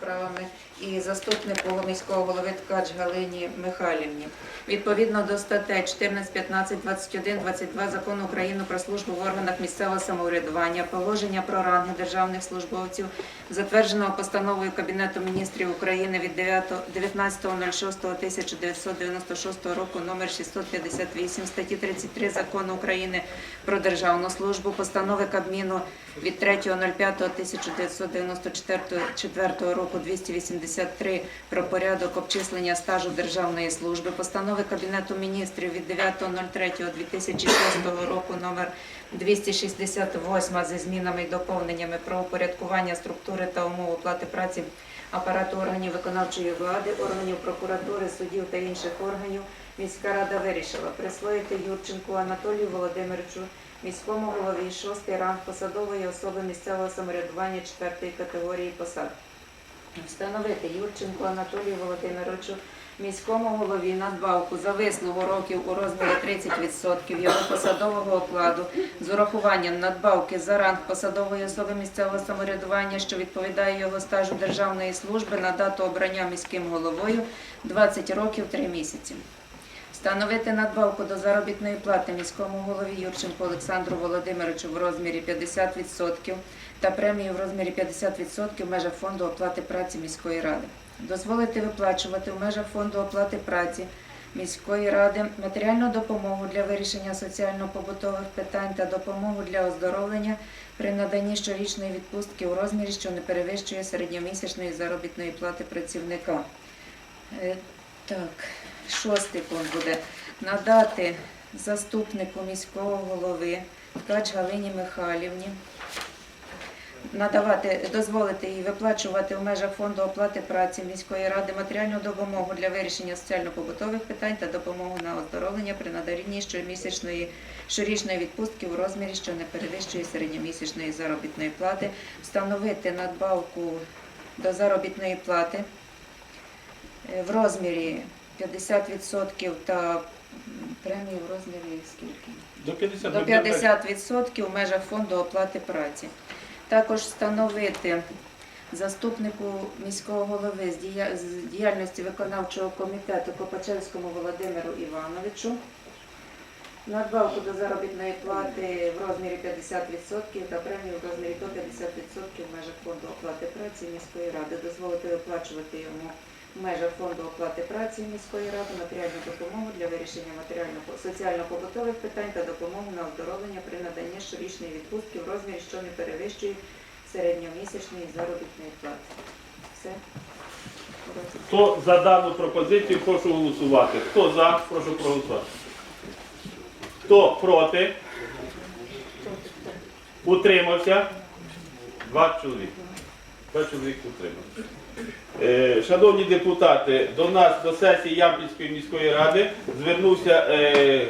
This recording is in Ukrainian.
справами і заступнику міського голови Ткач Галині Михайлівні. Відповідно до статей 14, 15, 21, 22 Закону України про службу в органах місцевого самоврядування, положення про ранги державних службовців, затвердженого постановою Кабінету міністрів України від 9 19.06.1996 року номер 658 статті 33 Закону України про державну службу, постанови Кабміну від 3.05.1994 року 283 про порядок обчислення стажу державної служби, постанови Кабінету міністрів від 9.03.2006 року номер 268 зі змінами і доповненнями про упорядкування структури та умов оплати праці апарату органів виконавчої влади, органів прокуратури, судів та інших органів, міська рада вирішила присвоїти Юрченку Анатолію Володимировичу міському голові шостий ранг посадової особи місцевого самоврядування четвертої категорії посад. Встановити Юрченку Анатолію Володимировичу міському голові надбавку за вислугу років у розмірі 30% його посадового окладу з урахуванням надбавки за ранг посадової особи місцевого самоврядування, що відповідає його стажу державної служби на дату обрання міським головою 20 років 3 місяці. Встановити надбавку до заробітної плати міському голові Юрченку Олександру Володимировичу в розмірі 50% та премію в розмірі 50% в межах фонду оплати праці міської ради. Дозволити виплачувати в межах фонду оплати праці міської ради матеріальну допомогу для вирішення соціально-побутових питань та допомогу для оздоровлення при наданні щорічної відпустки у розмірі, що не перевищує середньомісячної заробітної плати працівника. Так, шостий пункт буде. Надати заступнику міського голови Ткач Галині Михайлівні, надавати, дозволити їй виплачувати в межах фонду оплати праці міської ради матеріальну допомогу для вирішення соціально-побутових питань та допомогу на оздоровлення при наданні щомісячної щорічної відпустки в розмірі, що не перевищує середньомісячної заробітної плати, встановити надбавку до заробітної плати в розмірі 50% та м, премію в розмірі скільки? До 50 До 50% в межах фонду оплати праці. Також встановити заступнику міського голови з діяльності виконавчого комітету Копачевському Володимиру Івановичу надбавку до заробітної плати в розмірі 50% та премію в розмірі до 50% в межах фонду оплати праці міської ради. Дозволити виплачувати йому в межах фонду оплати праці міської ради матеріальну допомогу для вирішення соціально-побутових питань та допомогу на оздоровлення при наданні щорічної відпустки в розмірі, що не перевищує середньомісячної заробітної плати. Все. Хто за дану пропозицію, прошу голосувати. Хто за, прошу проголосувати. Хто проти? Утримався? Два чоловіки. Два чоловіки утрималися. Е, Шановні депутати, до нас, до сесії Ямпільської міської ради, звернувся е,